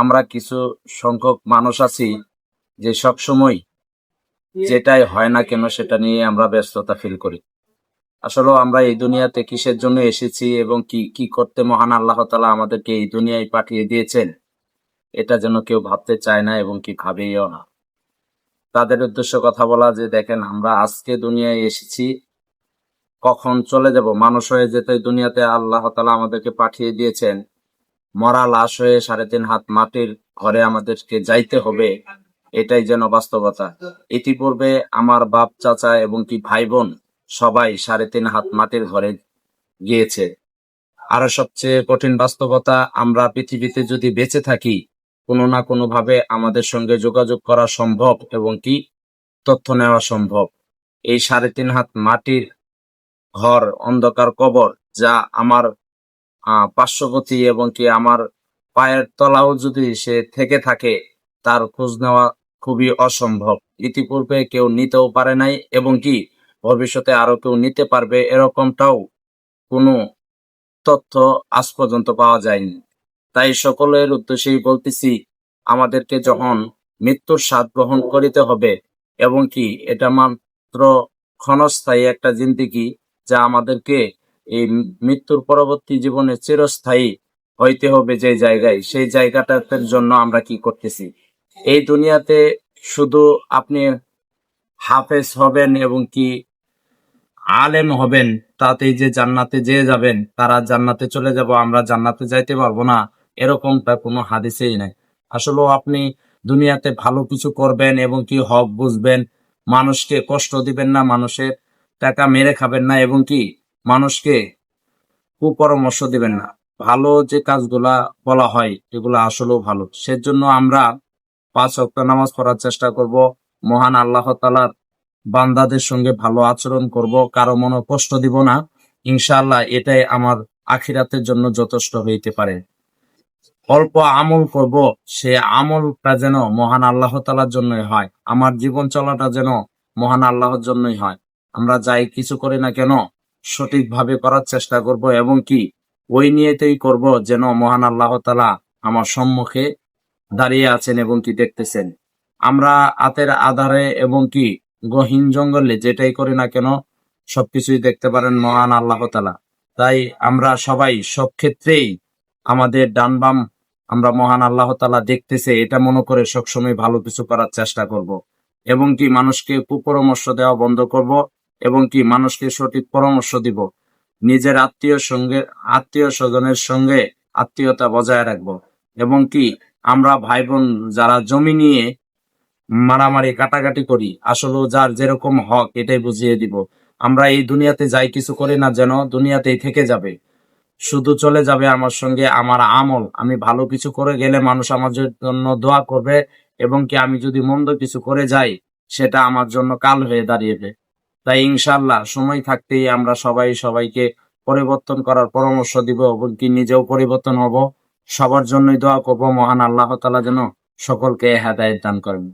আমরা কিছু সংখ্যক মানুষ আছি যে সবসময় যেটাই হয় না কেন সেটা নিয়ে আমরা ব্যস্ততা ফিল করি। আসলে আমরা এই দুনিয়াতে কিসের জন্য এসেছি এবং কি কি করতে মহান আল্লাহ তালা আমাদেরকে এই দুনিয়ায় পাঠিয়ে দিয়েছেন, এটা যেন কেউ ভাবতে চায় না এবং কি ভাবেও না। তাদের উদ্দেশ্য কথা বলা যে, দেখেন, আমরা আজকে দুনিয়ায় এসেছি, কখন চলে যাব? মানুষ হয়ে যেতে দুনিয়াতে আল্লাহ তালা আমাদেরকে পাঠিয়ে দিয়েছেন। মরা লাশ হয়ে সাড়ে তিন হাত মাটির ঘরে আমাদেরকে যাইতে হবে। এটাই যেন বাস্তবতা। ইতিপূর্বে আমার বাপ, চাচা এবং কি ভাই বোন সবাই সাড়ে তিন হাত মাটির ঘরে গিয়েছে। আরও সবচেয়ে কঠিন বাস্তবতা, আমরা পৃথিবীতে যদি বেঁচে থাকি, কোনো না কোনো ভাবে আমাদের সঙ্গে যোগাযোগ করা সম্ভব এবং কি? তথ্য নেওয়া সম্ভব। এই সাড়ে তিন হাত মাটির ঘর, অন্ধকার কবর, যা আমার পার্শ্ববর্তী এবং কি আমার পায়ের তলাও যদি সে থেকে থাকে, তার খোঁজ নেওয়া খুবই অসম্ভব। ইতিপূর্বে কেউ নিতেও পারে নাই এবং কি ভবিষ্যতে আরও কেউ নিতে পারবে এরকমটাও কোনো তথ্য আজ পর্যন্ত পাওয়া যায়নি। তাই সকলের উদ্দেশ্যেই বলতেছি, আমাদেরকে যখন মৃত্যুর স্বাদ গ্রহণ করিতে হবে এবং কি এটা মাত্র ক্ষণস্থায়ী একটা জিন্দিগি যা আমাদেরকে এই মৃত্যুর পরবর্তী জীবনে চিরস্থায়ী হইতে হবে যে জায়গায়, সেই জায়গাটার জন্য আমরা কি করতেছি? এই দুনিয়াতে শুধু আপনি হাফেজ হবেন এবং কি আলেম হবেন, তাতেই যে জান্নাতে যেয়ে যাবেন, তারা জান্নাতে চলে যাব, আমরা জান্নাতে যাইতে পারব না, এরকমটা কোনো হাদিসেই নাই। আসলে আপনি দুনিয়াতে ভালো কিছু করবেন এবং কি হক বুঝবেন, মানুষকে কষ্ট দিবেন না, মানুষের টাকা মেরে খাবেন না এবং কি মানুষকে কুপরামর্শ দিবেন না। ভালো যে কাজগুলা বলা হয়, এগুলো আসলেও ভালো। সেজন্য আমরা পাঁচ অক্ট নামাজ পড়ার চেষ্টা করব। মহান আল্লাহ তালার বান্দাদের সঙ্গে ভালো আচরণ করব, কারও মনে কষ্ট দিব না। ইনশাআল্লাহ এটাই আমার আখিরাতের জন্য যথেষ্ট হইতে পারে। অল্প আমল করব, সে আমলটা যেন মহান আল্লাহ তালার জন্যই হয়। আমার জীবন চলাটা যেন মহান আল্লাহর জন্যই হয়। আমরা যাই কিছু করি না কেন সঠিকভাবে করার চেষ্টা করব এবং কি? ওই নিয়েতেই করব যেন মহান আল্লাহ তালা আমার সম্মুখে দাঁড়িয়ে আছেন এবং কি দেখতেছেন। আমরা আতের আধারে এবং কি গহীন জঙ্গলে যেটাই করি না কেন, সবকিছুই দেখতে পারেন মহান আল্লাহ তালা তাই আমরা সবাই সব ক্ষেত্রেই আমাদের ডান বাম আমরা মহান আল্লাহ তালা দেখতেছে, এটা মনে করে সবসময় ভালো কিছু করার চেষ্টা করব। এবং কি মানুষকে কুপরামর্শ দেওয়া বন্ধ করব। এবং কি মানুষকে সঠিক পরামর্শ দিব। নিজের আত্মীয় সঙ্গে, আত্মীয় স্বজনের সঙ্গে আত্মীয়তা বজায় রাখব। এবং কি আমরা ভাই বোন যারা জমি নিয়ে মারামারি, কাটাকাটি করি আসলে যার যেরকম হক এটাই বুঝিয়ে দিব। আমরা এই দুনিয়াতে যাই কিছু করি না যেন দুনিয়াতেই থেকে যাবে। শুধু চলে যাবে আমার সঙ্গে আমার আমল। আমি ভালো কিছু করে গেলে মানুষ আমার জন্য দোয়া করবে এবং কি আমি যদি মন্দ কিছু করে যাই, সেটা আমার জন্য কাল হয়ে দাঁড়িয়েবে তাই ইনশাল্লাহ সময় থাকতেই আমরা সবাই সবাইকে পরিবর্তন করার পরামর্শ দিব এবং কি নিজেও পরিবর্তন হব। সবার জন্যই দোয়া করব। মহান আল্লাহ তালা যেন সকলকে হেদায়ত দান করেন।